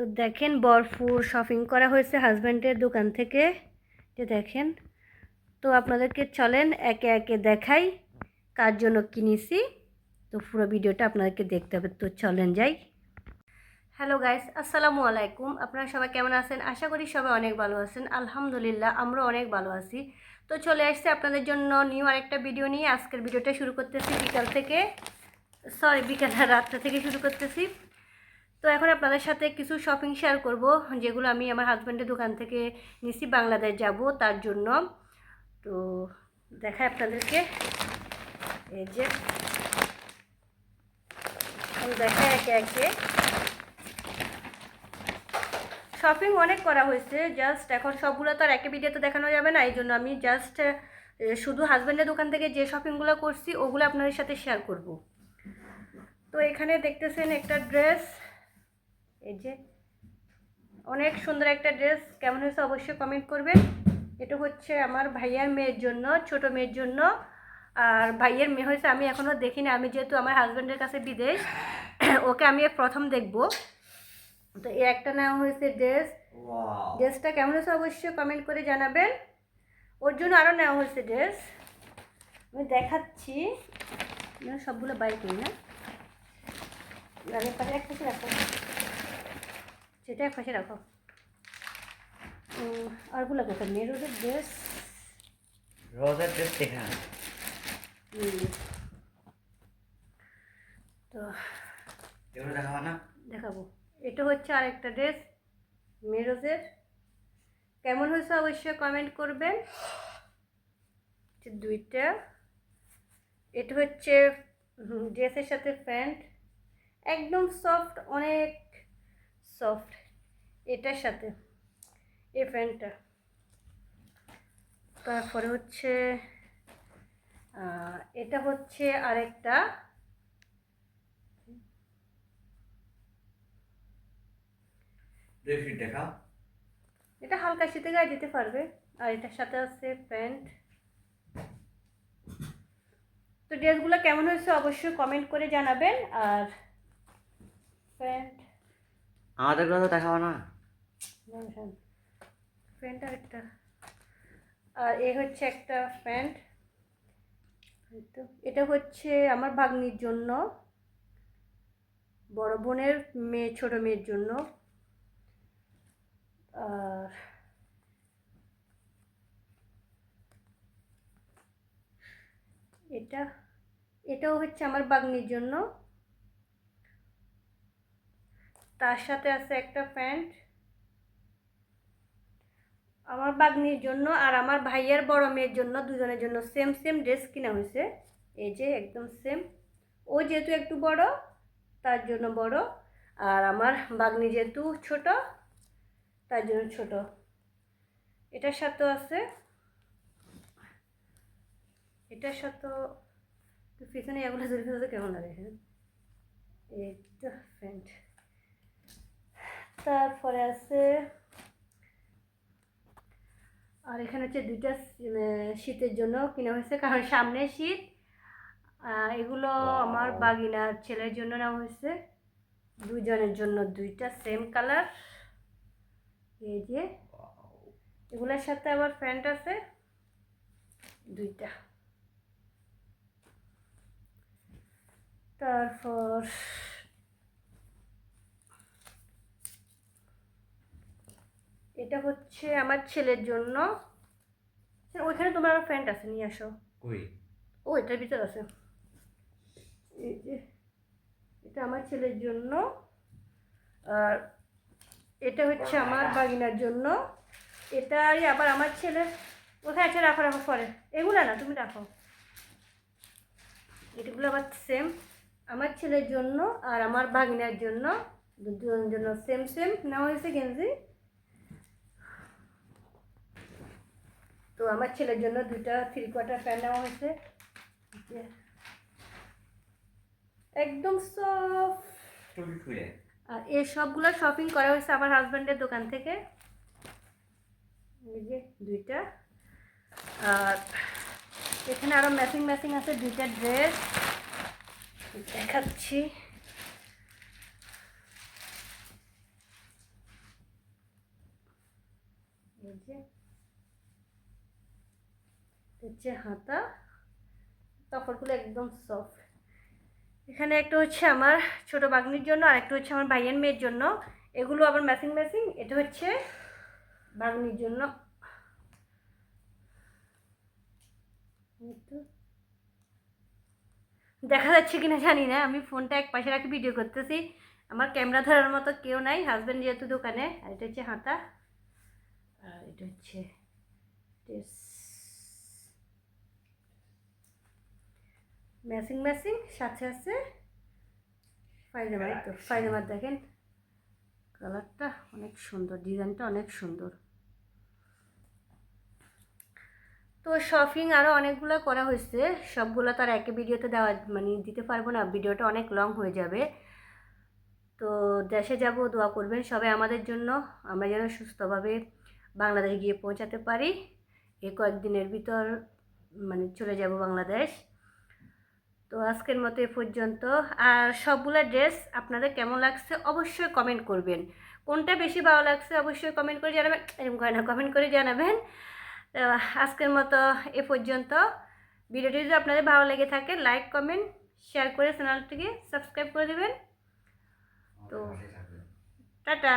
তো দেখেন বরফুর শপিং করা হয়েছে হাজব্যান্ডের দোকান থেকে। যে দেখেন, তো আপনাদেরকে চলেন একে একে দেখাই কার জন্য কিনেছি। তো পুরো ভিডিওটা আপনাদেরকে দেখতে হবে, তো চলেন যাই। হ্যালো গাইস আসসালামু আলাইকুম। আপনারা সবাই কেমন আছেন? আশা করি সবাই অনেক ভালো আছেন। আলহামদুলিল্লাহ আমরা অনেক ভালো আছি। তো চলে আসছে আপনাদের জন্য নিউ আরেকটা ভিডিও নিয়ে। আজকের ভিডিওটা শুরু করতেছি বিকাল থেকে। সরি বিকাল রাতটা থেকে শুরু করতেছি। তো এখন আপনাদের সাথে কিছু শপিং শেয়ার করব, যেগুলো আমি আমার হাজব্যান্ডের দোকান থেকে নিছি বাংলাদেশ যাব তার জন্য। তো দেখাই আপনাদেরকে। এই যে দেখাই একে একে। শপিং অনেক করা হয়েছে জাস্ট এখন সবগুলো তো আর একটা ভিডিওতে দেখানো যাবে না, এই জন্য আমি জাস্ট শুধু হাজব্যান্ডের দোকান থেকে যে শপিংগুলো করছি, ওগুলো আপনাদের সাথে শেয়ার করব। তো এখানে দেখতেছেন একটা ড্রেস এই যে অনেক সুন্দর একটা ড্রেস কেমন হয়েছে অবশ্যই কমেন্ট করবেন। এটা হচ্ছে আমার ভাইয়ার মেয়ের জন্য ছোট মেয়ের জন্য। আর ভাইয়ের মেয়ে হয়েছে আমি এখনও দেখিনি আমি যেহেতু আমার হাজব্যান্ডের কাছে বিদেশ ওকে আমি প্রথম দেখব। তো এই একটা নেওয়া হয়েছে ড্রেস। ড্রেসটা কেমন হয়েছে অবশ্যই কমেন্ট করে জানাবেন। ওর জন্য আরও নেওয়া হয়েছে ড্রেস। আমি দেখাচ্ছি। সবগুলো বাইক করি না। গানের পাশে এক পাশে রাখো। সেটা পাশে রাখো। আরগুলো কোথায় মেরুদের ড্রেস রোজার ড্রেস দেখা তো এগুলো দেখাবো না? দেখাবো। এটা হচ্ছে আরেকটা ড্রেস মেরোজের কেমন হয়েছে অবশ্যই কমেন্ট করবেন। দুইটা। এটা হচ্ছে ড্রেসের সাথে প্যান্ট। একদম সফট অনেক সফট এটার সাথে এই প্যান্টটা তারপরে হচ্ছে এটা হচ্ছে আরেকটা এটা হালকা শীতে গায়ে দিতে পারবে আর এটার সাথে আছে প্যান্ট। তো ড্রেসগুলো কেমন হয়েছে অবশ্যই কমেন্ট করে জানাবেন আর প্যান্ট। আমাদের কথা দেখাবো না। প্যান্ট আর একটা। আর এ হচ্ছে একটা প্যান্ট। তো এটা হচ্ছে আমার ভাগ্নির জন্য। বড় বোনের মেয়ে ছোট মেয়ের জন্য। আর এটা এটাও হচ্ছে আমার বাগনির জন্য। তার সাথে আছে একটা প্যান্ট। আমার বাগনির জন্য আর আমার ভাইয়ের বড় মেয়ের জন্য, দুজনের জন্য সেম সেম ড্রেস কিনা হয়েছে। এই যে একদম সেম ও যেহেতু একটু বড়, তার জন্য বড়। আর আমার বাগনি যেহেতু ছোট, তার জন্য ছোট। এটার সাথেও আছে। এটার সাথেও পিছনে এগুলো ধরে ফেলতে কেমন লাগে তো প্যান্ট তারপরে আছে আর এখানে হচ্ছে দুইটা শীতের জন্য কিনা হয়েছে। কারণ সামনে শীত এগুলো আমার. বাগিনার ছেলের জন্য নেওয়া হয়েছে। দুজনের জন্য দুইটা সেম কালার এই যে এগুলোর সাথে আবার প্যান্ট আছে দুইটা। তারপর এটা হচ্ছে আমার ছেলের জন্য। ওইখানে তোমার আবার প্যান্ট আছে নিয়ে আসো। কই? ও এটার ভিতর আছে। এই যে এটা আমার ছেলের জন্য। আর এটা হচ্ছে আমার বাগিনার জন্য। এটাই আবার আমার ছেলে ওখানে আছে? রাখো রাখো পরে। এগুলো না তুমি রাখো। এগুলো আবার সেম আমার ছেলের জন্য আর আমার বাগিনার জন্য। দুজনের জন্য সেম সেম নেওয়া হয়েছে গেঞ্জি। তো আমার ছেলের জন্য দুইটা থ্রি কোয়ার্টার প্যান্ট নেওয়া হয়েছে। একদম সফট আর এই সবগুলো শপিং করা হয়েছে আমার হাজব্যান্ডের দোকান থেকে। এই যে দুইটা। আর এখানে আরও ম্যাচিং ম্যাচিং আছে দুইটা ড্রেস দেখাচ্ছি। এই যে হচ্ছে হাতা কাপড়গুলো একদম সফট এখানে একটা হচ্ছে আমার ছোট বাগনির জন্য, আর একটা হচ্ছে আমার ভাইয়ের মেয়ের জন্য। এগুলো আবার ম্যাচিং ম্যাচিং এটা হচ্ছে বাগনির জন্য। দেখা যাচ্ছে কিনা জানি না, আমি ফোনটা এক পাশে রাখি ভিডিও করতেছি। আমার ক্যামেরা ধরার মতো কেউ নাই হাজব্যান্ড যেহেতু দোকানে, আর এটা হচ্ছে হাতা, আর এটা হচ্ছে ম্যাচিং ম্যাচিং সাথে আছে পায়জামা এই তো পায়জামা দেখেন কালারটা অনেক সুন্দর ডিজাইনটা অনেক সুন্দর। তো শপিং আরও অনেকগুলো করা হয়েছে সবগুলো তো আর একে ভিডিওতে দেওয়া মানে দিতে পারব না ভিডিওটা অনেক লং হয়ে যাবে। তো দেশে যাব দোয়া করবেন সবাই আমাদের জন্য আমরা যেন সুস্থভাবে বাংলাদেশ গিয়ে পৌঁছাতে পারি। এই কয়েকদিনের ভিতর মানে চলে যাব বাংলাদেশ। তো আজকের মতো এ পর্যন্ত। আর সবগুলো ড্রেস আপনাদের কেমন লাগছে অবশ্যই কমেন্ট করবেন। কোনটা বেশি ভালো লাগছে অবশ্যই কমেন্ট করে জানাবেন। এরকম করে না কমেন্ট করে জানাবেন। তো আজকের মতো এ পর্যন্ত। ভিডিওটি যদি আপনাদের ভালো লেগে থাকে লাইক কমেন্ট শেয়ার করে চ্যানেলটিকে সাবস্ক্রাইব করে দেবেন। তো-। টাটা।